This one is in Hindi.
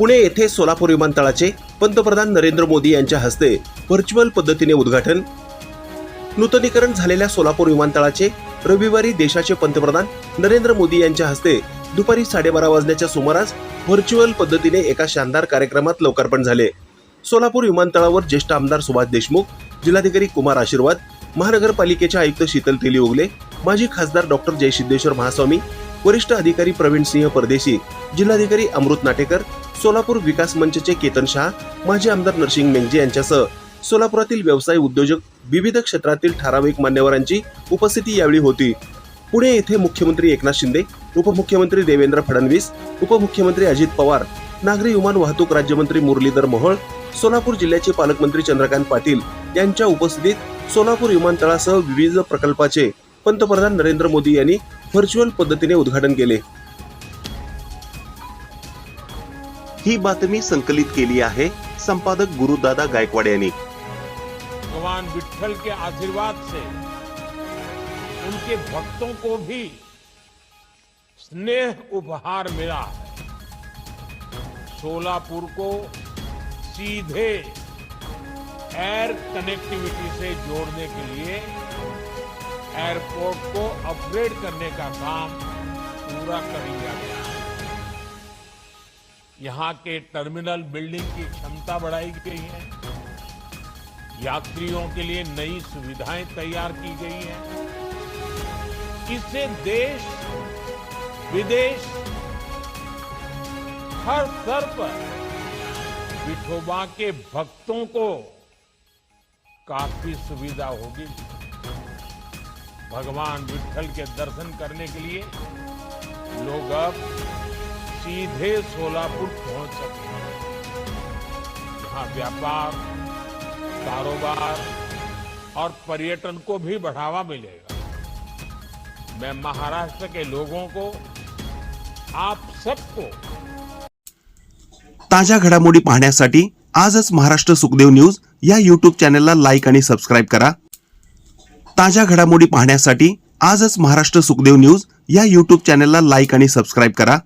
पुणे येथे सोलापूर विमानतळाचे पंतप्रधान नरेंद्र मोदी यांच्या हस्ते व्हर्च्युअल पद्धतीने उद्घाटन. नूतनीकरण झालेल्या सोलापूर विमानतळाचे रविवारी देशाचे पंतप्रधान नरेंद्र मोदी यांच्या हस्ते दुपारी साडेबारा वाजण्याच्या सुमारास व्हर्च्युअल पद्धतीने एका शानदार कार्यक्रमात लोकार्पण झाले. सोलापूर विमानतळावर ज्येष्ठ आमदार सुभाष देशमुख जिल्हाधिकारी कुमार आशीर्वाद महानगरपालिकेचे आयुक्त शीतल तेली उगले माजी खासदार डॉक्टर जयसिद्धेश्वर महास्वामी वरिष्ठ अधिकारी प्रवीण सिंह परदेशी जिल्हाधिकारी अमृत नाटेकर सोलापूर विकास मंचचे केतन शहा माजी आमदार नरसिंग मेंगजे यांच्यासह सोलापुरातील व्यवसाय उद्योजक विविध क्षेत्रातील ठराविक मान्यवरांची उपस्थिती यावेळी होती. पुणे येथे मुख्यमंत्री एकनाथ शिंदे उपमुख्यमंत्री देवेंद्र फडणवीस उपमुख्यमंत्री अजित पवार नागरी विमान वाहतूक राज्यमंत्री मुरलीधर मोहोळ सोलापूर जिल्ह्याचे पालकमंत्री चंद्रकांत पाटील यांच्या उपस्थितीत सोलापूर विमानतळासह विविध प्रकल्पाचे पंतप्रधान नरेंद्र मोदी यांनी व्हर्च्युअल पद्धतीने उद्घाटन केले. ही बातमी संकलित केली आहे संपादक गुरुदादा गायकवाड यांनी. भगवान विठल के आशीर्वाद से उनके भक्तों को भी स्नेह उपहार मिला सोलापुर को सीधे एयर कनेक्टिविटी से जोड़ने के लिए एयरपोर्ट को अपग्रेड करने का काम पूरा कर लिया गया। यहाँ के टर्मिनल बिल्डिंग की क्षमता बढ़ाई गई है। यात्रियों के लिए नई सुविधाएँ तैयार की गई हैं। इससे देश, विदेश, हर स्तर पर विठोबा के भक्तों को काफ़ी सुविधा होगी। भगवान विठल के दर्शन करने के लिए लोग अब सीधे सोलापुर पहुँच सकेंगे यहाँ व्यापार, कारोबार और पर्यटन को भी बढ़ावा मिलेगा। मैं महाराष्ट्र के लोगों को, आप सबको ताज्या घडामोडी पाहण्यासाठी आजच महाराष्ट्र सुखदेव न्यूज़ या यूट्यूब चॅनलला लाईक आणि सबस्क्राईब करा. ताज्या घडामोडी पाहण्यासाठी आजच महाराष्ट्र सुखदेव न्यूज़ या यूट्यूब चॅनलला लाईक आणि सबस्क्राईब करा.